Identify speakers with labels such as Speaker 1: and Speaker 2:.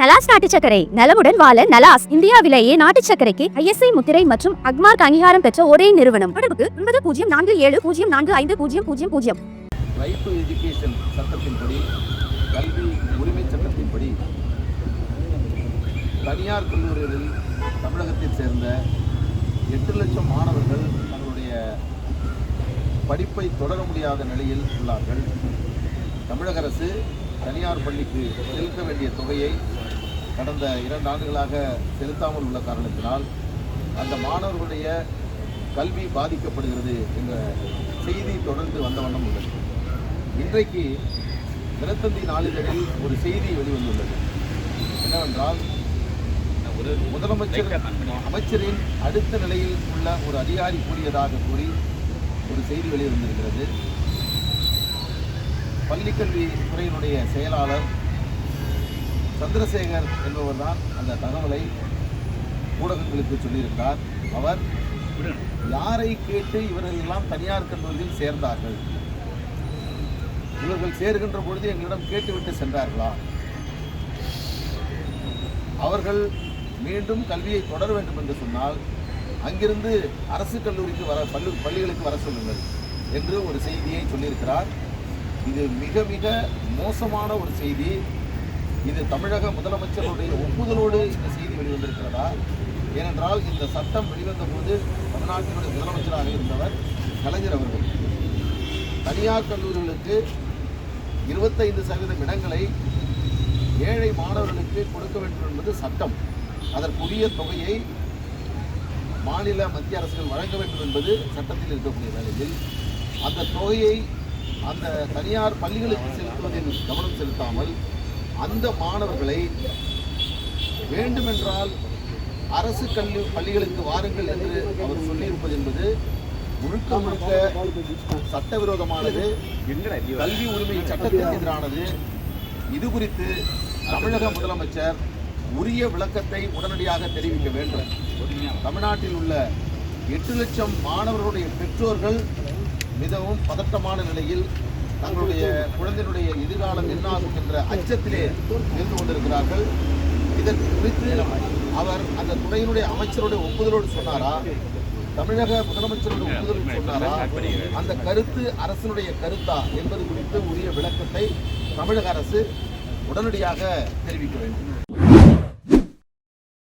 Speaker 1: நலாஸ் நாட்டு சக்கரை நலமுடன் வாழ நலாஸ் இந்தியாவிலேயே நாட்டு சக்கரைக்கு ஐஎஸ்ஐ முத்திரை மற்றும் அக்மார்க் அங்கீகாரம் பெற்ற ஒரே நிறுவனம். தொடர்புக்கு ஒன்பது பூஜ்ஜியம் நான்கு ஏழு பூஜ்ஜியம் நான்கு ஐந்து பூஜ்ஜியம் பூஜ்ஜியம் பூஜ்ஜியம்.
Speaker 2: ரைட் எஜுகேஷன் சட்டத்தின்படி கல்வி உரிமை சட்டத்தின்படி தனியார் கல்லூரிகளில் தமிழகத்தைச் சேர்ந்த எட்டு லட்சம் மாணவர்கள் தங்களுடைய படிப்பை தொடர முடியாத நிலையில் உள்ளார்கள். தமிழக அரசு தனியார் பள்ளிக்கு செலுத்த வேண்டிய தொகையை கடந்த இரண்டு ஆண்டுகளாக செலுத்தாமல் உள்ள காரணத்தினால் அந்த மாணவர்களுடைய கல்வி பாதிக்கப்படுகிறது என்ற செய்தி தொடர்ந்து வந்த வண்ணம் உள்ளது. இன்றைக்கு தினத்தந்தி நாளிதழில் ஒரு செய்தி வெளிவந்துள்ளது. என்னவென்றால் ஒரு முதலமைச்சர் அமைச்சரின் அடுத்த நிலையில் உள்ள ஒரு அதிகாரி கூறியதாக கூறி ஒரு செய்தி வெளிவந்திருக்கிறது. பள்ளிக்கல்வி துறையினுடைய செயலாளர் சந்திரசேகர் என்பவர் தான் அந்த தகவலை ஊடகங்களுக்கு சொல்லியிருக்கார் அவர் யாரை கேட்டு இவர்கள் எல்லாம் தனியார் கல்லூரியில் சேர்ந்தார்கள்? இவர்கள் சேர்கின்ற பொழுது எங்களிடம் கேட்டுவிட்டு சென்றார்களா? அவர்கள் மீண்டும் கல்வியை தொடர வேண்டும் என்று சொன்னால் அங்கிருந்து அரசு கல்லூரிக்கு வர பள்ளி பள்ளிகளுக்கு வர சொல்லுங்கள் என்று ஒரு செய்தியை சொல்லியிருக்கிறார். இது மிக மிக மோசமான ஒரு செய்தி. இது தமிழக முதலமைச்சருடைய ஒப்புதலோடு இந்த செய்தி வெளிவந்திருக்கிறதா? ஏனென்றால் இந்த சட்டம் வெளிவந்த போது தமிழ்நாட்டினுடைய முதலமைச்சராக இருந்தவர் கலைஞர் அவர்கள். தனியார் கல்லூரிகளுக்கு இருபத்தைந்து சதவீதம் இடங்களை ஏழை மாணவர்களுக்கு கொடுக்க வேண்டும் என்பது சட்டம். அதற்குரிய தொகையை மாநில மத்திய அரசுகள் வழங்க வேண்டும் என்பது சட்டத்தில் இருக்கக்கூடிய வேளையில் அந்த தொகையை அந்த தனியார் பள்ளிகளுக்கு செலுத்துவதில் கவனம் செலுத்தாமல் அந்த மாணவர்களை வேண்டுமென்றால் அரசு கல்வி பள்ளிகளுக்கு வாருங்கள் என்று அவர் சொல்லியிருப்பது என்பது முழுக்க முழுக்க சட்டவிரோதமானது. கல்வி உரிமை சட்டத்திற்கு எதிரானது. இது குறித்து தமிழக முதலமைச்சர் உரிய விளக்கத்தை உடனடியாக தெரிவிக்க வேண்டும். தமிழ்நாட்டில் உள்ள எட்டு லட்சம் மாணவர்களுடைய பெற்றோர்கள் மிகவும் பதட்டமான நிலையில் தங்களுடைய குழந்தையினுடைய எதிர்காலம் என்னாகும் என்ற அச்சத்திலே இருந்து கொண்டிருக்கிறார்கள். இதற்கு குறித்து அவர் அந்த துறையினுடைய அமைச்சருடைய ஒப்புதலோடு சொன்னாரா? தமிழக முதலமைச்சருடைய ஒப்புதல் சொன்னாரா? அந்த கருத்து அரசினுடைய கருத்தா என்பது குறித்து உரிய விளக்கத்தை தமிழக அரசு உடனடியாக தெரிவிக்க வேண்டும்.